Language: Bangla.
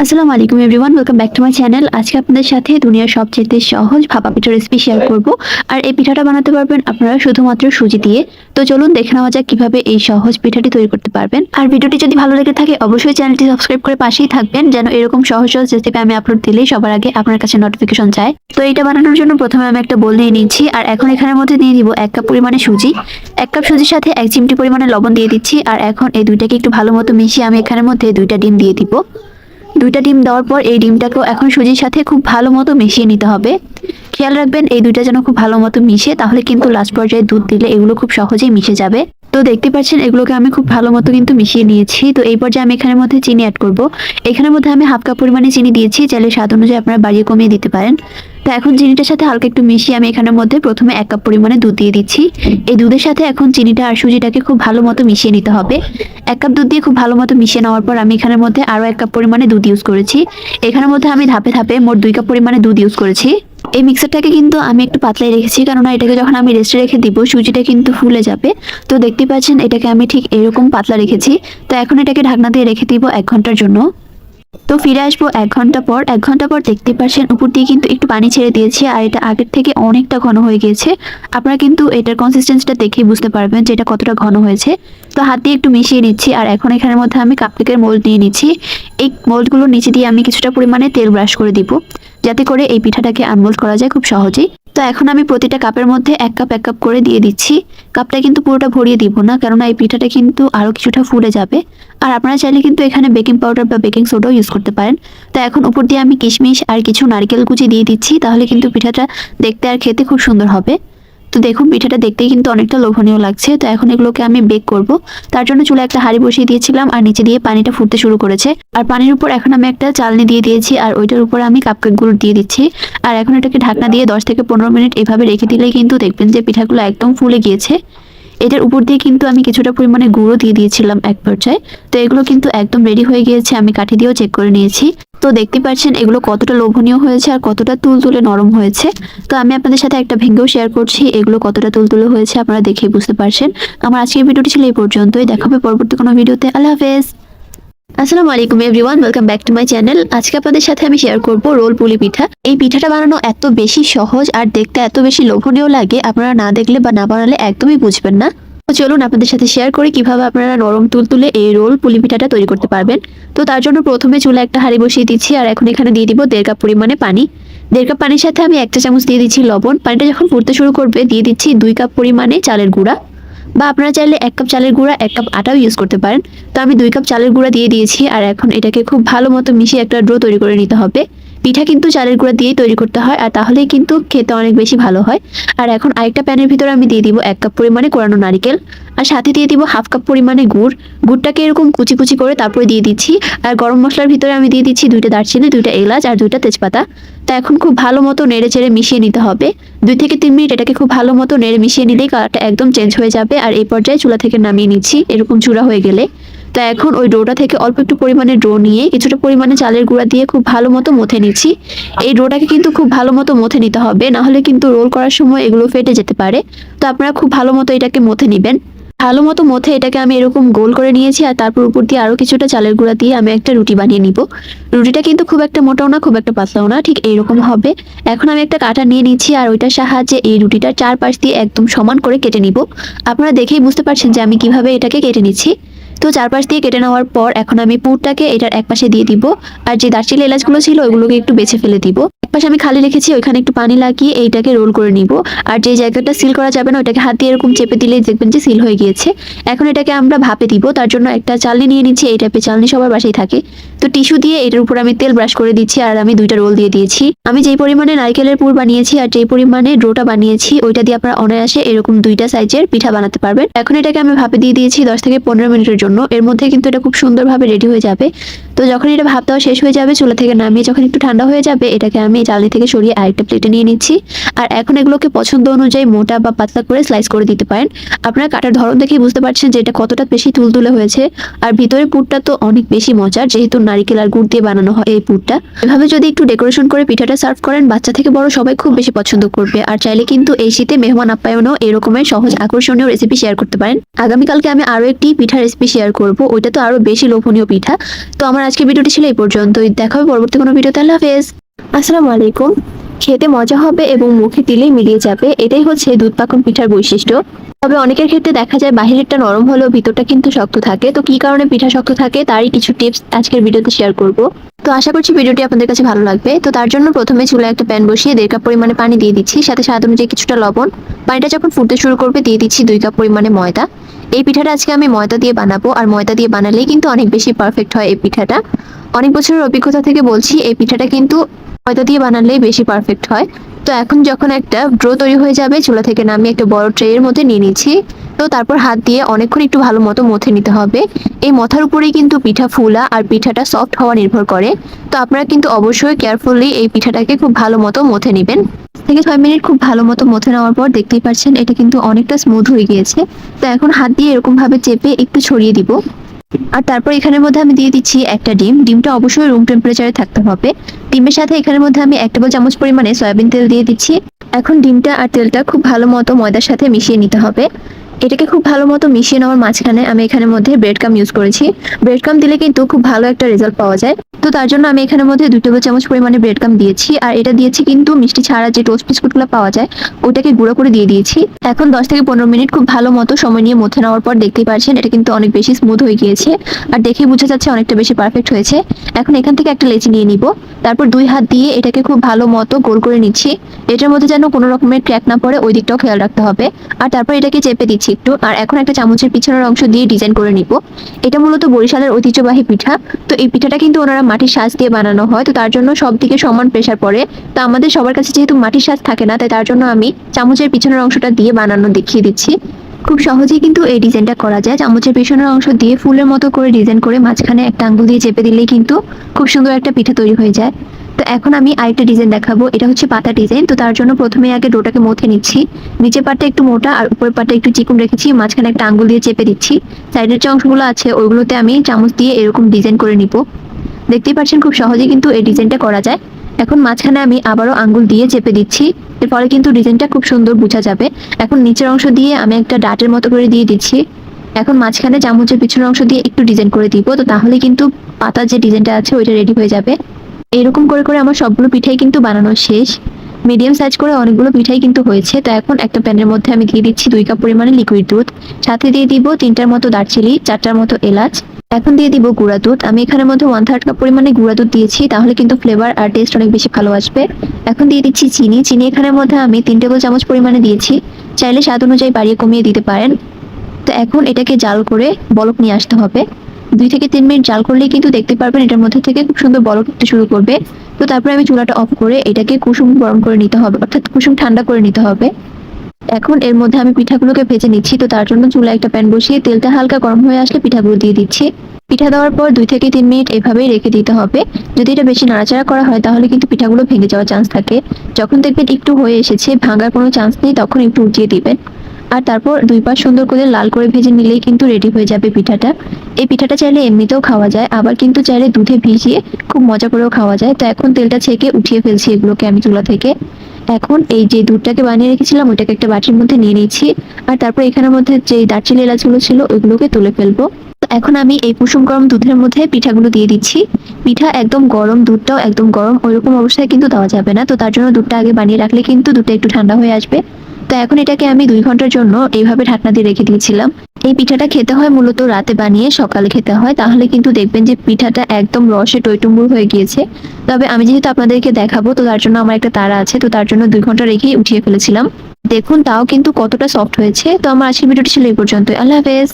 আসসালামু আলাইকুম everyone welcome back to my channel আজকে আপনাদের সাথে দুনিয়ার সবচেয়ে সহজ ভাপা পিঠার রেসিপি শেয়ার করব। আর এই পিঠাটা বানাতে পারবেন আপনারা শুধুমাত্র সুজি দিয়ে। তো চলুন দেখে নেওয়া যাক কীভাবে এই সহজ পিঠাটি তৈরি করতে পারবেন। আর ভিডিওটি যদি ভালো লেগে থাকে অবশ্যই চ্যানেলটি সাবস্ক্রাইব করে পাশেই থাকবেন যেন এরকম সহজ সহজ রেসিপি আমি আপলোড দিলেই সবার আগে আপনার কাছে নোটিফিকেশন যায় তো এটা বানানোর জন্য প্রথমে আমি একটা বোল নিয়ে নিচ্ছি আর এখন এখানের মধ্যে দিয়ে দিব এক কাপ পরিমাণে সুজি। এক কাপ সুজির সাথে এক চিমটি পরিমাণে লবণ দিয়ে দিচ্ছি আর এখন এই দুইটাকে একটু ভালো মতো মিশিয়ে আমি এখানের মধ্যে দুইটা ডিম দিয়ে দিব। দুইটা ডিম দেওয়ার পর এই ডিমটাকেও এখন সুজির সাথে খুব ভালো মতো মিশিয়ে নিতে হবে। খেয়াল রাখবেন, এই দুইটা যেন খুব ভালো মতো মিশে, তাহলে কিন্তু লাস্ট পর্যায়ে দুধ দিলে এগুলো খুব সহজেই মিশে যাবে। তো দেখতে পাচ্ছেন, এগুলোকে আমি খুব ভালো মতো কিন্তু মিশিয়ে নিয়েছি। তো এই পর্যায়ে আমি এখানের মধ্যে চিনি অ্যাড করব। এখানের মধ্যে আমি হাফ কাপ পরিমাণে চিনি দিয়েছি চাইলে স্বাদ অনুযায়ী আপনারা বাড়িয়ে কমিয়ে দিতে পারেন। তো এখন চিনিটার সাথে হালকা একটু মিশিয়ে আমি এখানের মধ্যে প্রথমে এক কাপ পরিমাণে দুধ দিয়ে দিচ্ছি। এই দুধের সাথে এখন চিনিটা আর সুজিটাকে খুব ভালো মতো মিশিয়ে নিতে হবে। এক কাপ দুধ দিয়ে খুব ভালো মতো মিশিয়ে নেওয়ার পর আমি এখানের মধ্যে আরও এক কাপ পরিমাণে দুধ ইউজ করেছি। এখানের মধ্যে আমি ধাপে ধাপে মোট দুই কাপ পরিমাণে দুধ ইউজ করেছি। এই মিক্সারটাকে কিন্তু আমি একটু পাতলাই রেখেছি, কেননা এটাকে যখন আমি রেস্টে রেখে দিব, সুজিটা কিন্তু ফুলে যাবে। তো দেখতে পাচ্ছেন, এটাকে আমি ঠিক এরকম পাতলা রেখেছি। তো এখন এটাকে ঢাকনা দিয়ে রেখে দিব এক ঘণ্টার জন্য। তো ফিরে আসব এক ঘণ্টা পর। এক ঘণ্টা পর দেখতে পাচ্ছেন, উপর দিয়ে কিন্তু একটু পানি ছেড়ে দিয়েছি, আর এটা আগের থেকে অনেকটা ঘন হয়ে গিয়েছে। আপনারা কিন্তু এটার কনসিস্টেন্সিটা দেখেই বুঝতে পারবেন যে এটা কতটা ঘন হয়েছে। তো হাত দিয়ে একটু মিশিয়ে নিচ্ছি, আর এখন এখানের মধ্যে আমি কাপকেকের মোল্ড নিয়ে নিচ্ছি। এই মোল্ডগুলোর নিচে দিয়ে আমি কিছুটা পরিমাণে তেল ব্রাশ করে দিব। যাতে করে এই পিঠাটাকে আনমোল্ড করা যায় খুব সহজেই। তো এখন আমি প্রতিটা কাপের মধ্যে এক কাপ এক কাপ করে দিয়ে দিচ্ছি। কাপটা কিন্তু পুরোটা ভরিয়ে দিব না, কেননা এই পিঠাটা কিন্তু আরও কিছুটা ফুলে যাবে। আর আপনারা চাইলে কিন্তু এখানে বেকিং পাউডার বা বেকিং সোডাও ইউজ করতে পারেন। তো এখন উপর দিয়ে আমি কিশমিশ আর কিছু নারকেল কুচি দিয়ে দিচ্ছি, তাহলে কিন্তু পিঠাটা দেখতে আর খেতে খুব সুন্দর হবে। তো দেখুন, পিঠাটা দেখতেই কিন্তু অনেকটা লোভনীয় লাগছে। তো এখন এগুলোকে আমি বেক করব। তার জন্য চুলে একটা হাঁড়ি বসিয়ে দিয়েছিলাম আর নিচে দিয়ে পানিটা ফুটতে শুরু করেছে। আর পানির উপর এখন আমি একটা চালনি দিয়ে দিয়েছি আর ওইটার উপর আমি কাপকেকগুলো দিয়ে দিচ্ছি। আর এখন এটাকে ঢাকনা দিয়ে দশ থেকে পনেরো মিনিট এভাবে রেখে দিলেই কিন্তু দেখবেন যে পিঠাগুলো একদম ফুলে গিয়েছে। এটার উপর দিয়ে কিন্তু আমি কিছুটা পরিমাণে গুঁড়ো দিয়ে দিয়েছিলাম এক পর্যায়ে। তো এগুলো কিন্তু একদম রেডি হয়ে গিয়েছে, আমি কাঠি দিয়েও চেক করে নিয়েছি। তো দেখতে পাচ্ছেন এগুলো কতটা লোভনীয় হয়েছে আর কতটা তুলতুলে নরম হয়েছে। তো আমি আপনাদের সাথে একটা ভেঙ্গেও শেয়ার করছি, এগুলো কতটা তুলতুলে হয়েছে আপনারা দেখেই বুঝতে পারছেন। আমার আজকের ভিডিওটি ছিল এই পর্যন্তই, দেখাবে পরবর্তী কোনো ভিডিওতে। আল্লাহ হাফেজ। আসসালামু আলাইকুম everyone, welcome back to my channel. আজকে আপনাদের সাথে আমি শেয়ার করব রোল পুলি পিঠা। এই পিঠাটা বানানো এত বেশি সহজ আর দেখতে এত বেশি লোভনীয় লাগে, আপনারা না দেখলে বা না বানালে একদমই বুঝবেন না। তো চলুন আপনাদের সাথে শেয়ার করি কীভাবে আপনারা নরম তুল তুলে এই রোল পুলি পিঠাটা তৈরি করতে পারবেন। তো তার জন্য প্রথমে চুলা একটা হাঁড়ি বসিয়ে দিচ্ছি আর এখন এখানে দিয়ে দিব দেড় কাপ পরিমাণে পানি। দেড় কাপ পানির সাথে আমি একটা চামচ দিয়ে দিচ্ছি লবণ। পানিটা যখন ফুটতে শুরু করবে, দিয়ে দিচ্ছি দুই কাপ পরিমাণে চালের গুঁড়া। বা আপনারা চাইলে এক কাপ চালের গুঁড়া, এক কাপ আটাও ইউজ করতে পারেন। তো আমি দুই কাপ চালের গুঁড়া দিয়ে দিয়েছি, আর এখন এটাকে খুব ভালো মতো মিশিয়ে একটা ড্রো তৈরি করে নিতে হবে। পিঠা কিন্তু চালের গুঁড়া দিয়েই তৈরি করতে হয়, আর তাহলেই কিন্তু খেতে অনেক বেশি ভালো হয়। আর এখন আরেকটা প্যানের ভিতরে আমি দিয়ে দিব এক কাপ পরিমাণে কোরানো নারিকেল। আর সাথে দিয়ে দিব হাফ কাপ পরিমাণে গুড়। গুড়টাকে এরকম কুচি কুচি করে তারপরে দিয়ে দিচ্ছি। আর গরম মশলার ভিতরে আমি দিয়ে দিচ্ছি দুইটা দারচিনি, দুইটা এলাচ আর দুইটা তেজপাতা। তা এখন খুব ভালো মতো নেড়ে চেড়ে মিশিয়ে নিতে হবে। দুই থেকে তিন মিনিট এটাকে খুব ভালো মতো নেড়ে মিশিয়ে নিলেই কালারটা একদম চেঞ্জ হয়ে যাবে। আর এই পর্যায়ে চুলা থেকে নামিয়ে নিচ্ছি, এরকম চূড়া হয়ে গেলে। তো এখন ওই ডোটা থেকে অল্প একটু পরিমাণে ডো নিয়ে, কিছুটা পরিমাণে চালের গুঁড়া দিয়ে খুব ভালো মতো মথে নিচ্ছি। এই ডোটাকে কিন্তু খুব ভালো মতো মথে নিতে হবে, না হলে কিন্তু রোল করার সময় এগুলো ফেটে যেতে পারে। তো আপনারা খুব ভালো মতো এটাকে মথে নেবেন। ভালো মতো মথে এটাকে আমি এরকম গোল করে নিয়েছি আর তারপর উপর দিয়ে আরও কিছুটা চালের গুঁড়া দিয়ে আমি একটা রুটি বানিয়ে নিব। রুটিটা কিন্তু খুব একটা মোটাও না, খুব একটা পাতলাও না, ঠিক এইরকম হবে। এখন আমি একটা কাটা নিয়ে নিচ্ছি আর ওইটার সাহায্যে এই রুটিটা চারপাশ দিয়ে একদম সমান করে কেটে নিব। আপনারা দেখেই বুঝতে পারছেন যে আমি কীভাবে এটাকে কেটে নিচ্ছি। তো চারপাশ দিয়ে কেটে নেওয়ার পর এখন আমি পুরটাকে এটার এক পাশে দিয়ে দিব। আর যে দারচিনি এলাচগুলো ছিল ওইগুলোকে একটু বেছে ফেলে দিব। এক পাশে আমি খালি রেখেছি ওইখানে একটু পানি লাগিয়ে এইটাকে রোল করে নিব। আর যে জায়গাটা সিল করা যাবে না, ওইটাকে হাত দিয়ে এরকম চেপে দিলেই দেখবেন যে সিল হয়ে গিয়েছে। এখন এটাকে আমরা ভাপে দিব, তার জন্য একটা চালনি নিয়ে নিচ্ছি। এই টাইপের চালনি সবার বাসায় থাকে। তো টিস্যু দিয়ে এটার উপর আমি তেল ব্রাশ করে দিচ্ছি আর আমি দুইটা রোল দিয়ে দিয়েছি। আমি যেই পরিমাণে নারকেলের পুর বানিয়েছি আর যেই পরিমাণে ডোটা বানিয়েছি, ওইটা দিয়ে আপনারা অনায়াসে এরকম দুইটা সাইজের পিঠা বানাতে পারবেন। এখন এটাকে আমি ভাপে দিয়ে দিয়েছি দশ থেকে পনেরো মিনিটের জন্য। এর মধ্যে কিন্তু এটা খুব সুন্দরভাবে রেডি হয়ে যাবে। তো যখন এটা ভাপ দেওয়া শেষ হয়ে যাবে, চুলা থেকে নামিয়ে যখন একটু ঠান্ডা হয়ে যাবে, এটাকে আমি চালনি থেকে সরিয়ে আরেকটা প্লেটে নিয়ে নিচ্ছি। আর এখন এগুলোকে পছন্দ অনুযায়ী মোটা বা পাতলা করে স্লাইস করে দিতে পারেন। আপনারা কাটার ধরন দেখেই বুঝতে পারছেন যে এটা কতটা বেশি তুলতুলে হয়েছে। আর ভিতরে পুরটা তো অনেক বেশি মজার, যেহেতু নারিকেল আর গুড় দিয়ে বানানো হয় এই পুরটা। এভাবে যদি একটু ডেকোরেশন করে পিঠাটা সার্ভ করেন, বাচ্চা থেকে বড় সবাই খুব বেশি পছন্দ করবে। আর চাইলে কিন্তু এই শীতে মেহমান আপ্যায়নও এরকমের সহজ আকর্ষণীয় রেসিপি শেয়ার করতে পারেন। আগামীকালকে আমি আরও একটি পিঠা রেসিপি শেয়ার করব। ওইটা তো আরও বেশি লোভনীয় পিঠা। তো আমার আমার আজকের ভিডিওটি ছিল এই পর্যন্তই। দেখা হবে পরবর্তী কোনো ভিডিওতে। আল্লাহ হাফেজ। আসসালামু আলাইকুম। খেতে মজা হবে এবং মুখে দিলেই মিলিয়ে যাবে, এটাই হচ্ছে দুধ পাকন পিঠার বৈশিষ্ট্য। তবে অনেকের ক্ষেত্রে দেখা যায় বাহিরেরটা নরম হলেও ভিতরটা কিন্তু শক্ত থাকে। তো কি কারণে পিঠা শক্ত থাকে, তারই কিছু টিপস আজকের ভিডিওতে শেয়ার করব। তো আশা করছি ভিডিওটি আপনাদের কাছে ভালো লাগবে। তো তার জন্য প্রথমে চুলায় একটা প্যান বসিয়ে দেড় কাপ পরিমাণে পানি দিয়ে দিচ্ছি। সাথে স্বাদ অনুযায়ী কিছুটা লবণ। পানিটা যখন ফুটতে শুরু করবে, দিয়ে দিচ্ছি দুই কাপ পরিমাণে ময়দা। এই পিঠাটা আজকে আমি ময়দা দিয়ে বানাবো, আর ময়দা দিয়ে বানালেই কিন্তু অনেক বেশি পারফেক্ট হয় এই পিঠাটা। অনেক বছরের অভিজ্ঞতা থেকে বলছি, এই পিঠাটা কিন্তু ময়দা দিয়ে বানালেই বেশি পারফেক্ট হয়। তো এখন যখন একটা ড্রো তৈরি হয়ে যাবে, চুলা থেকে নামিয়ে একটা বড় ট্রের মধ্যে নিয়ে নিচ্ছি। তো তারপর হাত দিয়ে অনেকক্ষণ একটু ভালো মতো মথে নিতে হবে। এই মথার উপরেই কিন্তু পিঠা ফুলা আর পিঠাটা সফট হওয়া নির্ভর করে। তো আপনারা কিন্তু অবশ্যই কেয়ারফুলি এই পিঠাটাকে খুব ভালো মতো মথে নেবেন। থেকে ছয় মিনিট খুব ভালো মতো মথে নেওয়ার পর দেখতেই পাচ্ছেন এটা কিন্তু অনেকটা স্মুথ হয়ে গিয়েছে। তো এখন হাত দিয়ে এরকম ভাবে চেপে একটু ছড়িয়ে দিব। আর তারপর এখানের মধ্যে আমি দিয়ে দিচ্ছি একটা ডিম। ডিমটা অবশ্যই রুম টেম্পারেচারে থাকতে হবে। ডিমের সাথে এখানের মধ্যে আমি এক টেবিল চামচ পরিমাণে সয়াবিন তেল দিয়ে দিচ্ছি। এখন ডিমটা আর তেলটা খুব ভালো মতো ময়দার সাথে মিশিয়ে নিতে হবে। এটাকে খুব ভালো মতো মিশিয়ে নেওয়ার মাঝখানে আমি এখানের মধ্যে ব্রেড কাম ইউজ করেছি। ব্রেড কাম দিলে কিন্তু খুব ভালো একটা রেজাল্ট পাওয়া যায়। তো তার জন্য আমি এখানে মধ্যে দুই টেবিল চামচ পরিমাণে ব্রেড কাম দিয়েছি। আর এটা দিয়েছি কিন্তু মিষ্টি ছাড়া যে টোস্ট বিস্কুটগুলো পাওয়া যায়, ওটাকে গুঁড়ো করে দিয়ে দিয়েছি। এখন দশ থেকে পনেরো মিনিট খুব ভালো মতো সময় নিয়ে মথে নেওয়ার পর দেখতেই পাচ্ছেন এটা কিন্তু অনেক বেশি স্মুথ হয়ে গিয়েছে। আর দেখে বোঝা যাচ্ছে অনেকটা বেশি পারফেক্ট হয়েছে। এখন এখান থেকে একটা লেচি নিয়ে নিব। তারপর দুই হাত দিয়ে এটাকে খুব ভালো মতো গোল করে নিচ্ছি। এটার মধ্যে যেন কোনো রকমের ক্র্যাক না পড়ে, ওই দিকটাও খেয়াল রাখতে হবে। আর তারপর এটাকে চেপে দিচ্ছি। একটু আর এখন একটা চামচের পিছনের অংশ দিয়ে ডিজাইন করে নিব। এটা মূলত বরিশালের ঐতিহ্যবাহী পিঠা। তো এই পিঠাটা কিন্তু ওনারা মাটির সাজ দিয়ে বানানো হয়। তো তার জন্য সব দিকে সমান প্রেশার পড়ে। তো আমাদের সবার কাছে যেহেতু মাটির সাজ থাকে না, তাই তার জন্য আমি চামচের পিছনের অংশটা দিয়ে বানানো দেখিয়ে দিচ্ছি। খুব সহজেই কিন্তু এই ডিজাইনটা করা যায়। চামচের পেছনের অংশ দিয়ে ফুলের মতো করে ডিজাইন করে মাঝখানে একটা আঙ্গুল দিয়ে চেপে দিলেই কিন্তু খুব সুন্দর একটা পিঠা তৈরি হয়ে যায়। তো এখন আমি আরেকটা ডিজাইন দেখাবো। এটা হচ্ছে পাতা ডিজাইন। তো তার জন্য প্রথমে আগে ডোটাকে মথে নিচ্ছি। নিচের পাটটা একটু মোটা আর উপরের পাটটা একটু চিকুন রেখেছি। মাঝখানে একটা আঙ্গুল দিয়ে চেপে দিচ্ছি। সাইডের যে অংশগুলো আছে, ওইগুলোতে আমি চামচ দিয়ে এরকম ডিজাইন করে নিব। দেখতেই পাচ্ছেন খুব সহজেই কিন্তু এই ডিজাইনটা করা যায়। এখন মাঝখানে আমি আবারও আঙ্গুল দিয়ে চেপে দিচ্ছি। এর ফলে কিন্তু ডিজাইনটা খুব সুন্দর বোঝা যাবে। এখন নিচের অংশ দিয়ে আমি একটা ডাটের মতো করে দিয়ে দিচ্ছি। এখন মাঝখানে চামচের পিছনের অংশ দিয়ে একটু ডিজাইন করে দিব, তো তাহলে কিন্তু পাতার যে ডিজাইনটা আছে ওইটা রেডি হয়ে যাবে। এরকম করে করে আমার সবগুলো পিঠাই কিন্তু বানানো শেষ। মিডিয়াম সাইজ করে অনেকগুলো পিঠাই কিন্তু হয়েছে, তো এখন একটা প্যানের মধ্যে আমি দিয়ে দিচ্ছি দুই কাপ পরিমাণে লিকুইড দুধ। সাথে দিয়ে দিব তিনটার মতো দারচিনি, চারটার মতো এলাচ। এখন দিয়ে দিব গুঁড়া দুধ। আমি এখানের মধ্যে ওয়ান থার্ড কাপ পরিমাণে গুঁড়া দুধ দিয়েছি, তাহলে কিন্তু ফ্লেভার আর টেস্ট অনেক বেশি ভালো আসবে। এখন দিয়ে দিচ্ছি চিনি। চিনি এখানের মধ্যে আমি তিন টেবিল চামচ পরিমাণে দিয়েছি। চাইলে স্বাদ অনুযায়ী বাড়িয়ে কমিয়ে দিতে পারেন। তো এখন এটাকে জাল করে বলক নিয়ে আসতে হবে। দুই থেকে তিন মিনিট জাল করলেই কিন্তু দেখতে পারবেন এটার মধ্যে থেকে খুব সুন্দর বলক উঠতে শুরু করবে। তো তারপরে আমি চুলাটা অফ করে এটাকে কুসুম গরম করে নিতে হবে, অর্থাৎ কুসুম ঠান্ডা করে নিতে হবে। এখন এর মধ্যে আমি পিঠাগুলোকে ভেজে নিচ্ছি, তো তার জন্য চুলা একটা প্যান বসিয়ে তেলটা হালকা গরম হয়ে আসলে পিঠাগুলো দিয়ে দিচ্ছি। পিঠা দেওয়ার পর দুই থেকে তিন মিনিট এভাবেই রেখে দিতে হবে। যদি এটা বেশি নাড়াচাড়া করা হয়, তাহলে কিন্তু পিঠাগুলো ভেঙে যাওয়ার চান্স থাকে। যখন দেখবেন একটু হয়ে এসেছে, ভাঙার কোনো চান্স নেই, তখন একটু উঠিয়ে দিবেন। আর তারপর দুই পাশ সুন্দর করে লাল করে ভেজে নিলেই কিন্তু রেডি হয়ে যাবে পিঠাটা। এই পিঠাটা চাইলে এমনিতেও খাওয়া যায়, আবার কিন্তু চাইলে দুধে ভিজিয়ে খুব মজা করেও খাওয়া যায়। তো এখন তেলটা ছেঁকে উঠিয়ে ফেলছি এগুলোকে আমি চুলা থেকে। এখন এই যে দুধটাকে বানিয়ে রেখেছিলাম, ওইটাকে একটা বাটির মধ্যে নিয়ে নিয়েছি। আর তারপর এখানের মধ্যে যে দারচিনি এলাচগুলো ছিল, ওইগুলোকে তুলে ফেলব। এখন আমি এই কুসুম গরম দুধের মধ্যে পিঠাগুলো দিয়ে দিচ্ছি। পিঠা একদম গরম, দুধটাও একদম গরম, ওইরকম অবস্থায় কিন্তু দেওয়া যাবে না। তো তার জন্য দুধটা আগে বানিয়ে রাখলে কিন্তু দুধটা একটু ঠান্ডা হয়ে আসবে। তো এখন এটাকে আমি দুই ঘণ্টার জন্য এইভাবে ঢাকনা দিয়ে রেখে দিয়েছিলাম। এই পিঠাটা খেতে হয় মূলত রাতে বানিয়ে সকালে খেতে হয়। তাহলে কিন্তু দেখবেন যে পিঠাটা একদম রসে টইটুম্বুর হয়ে গিয়েছে। তবে আমি যেহেতু আপনাদেরকে দেখাবো, তো তার জন্য আমার একটা তারা আছে, তো তার জন্য দুই ঘণ্টা রেখেই উঠিয়ে ফেলেছিলাম। দেখুন, তাও কিন্তু কতটা সফট হয়েছে। তো আমার আজকের ভিডিওটি ছিল এই পর্যন্ত আল্লাহ হাফেজ।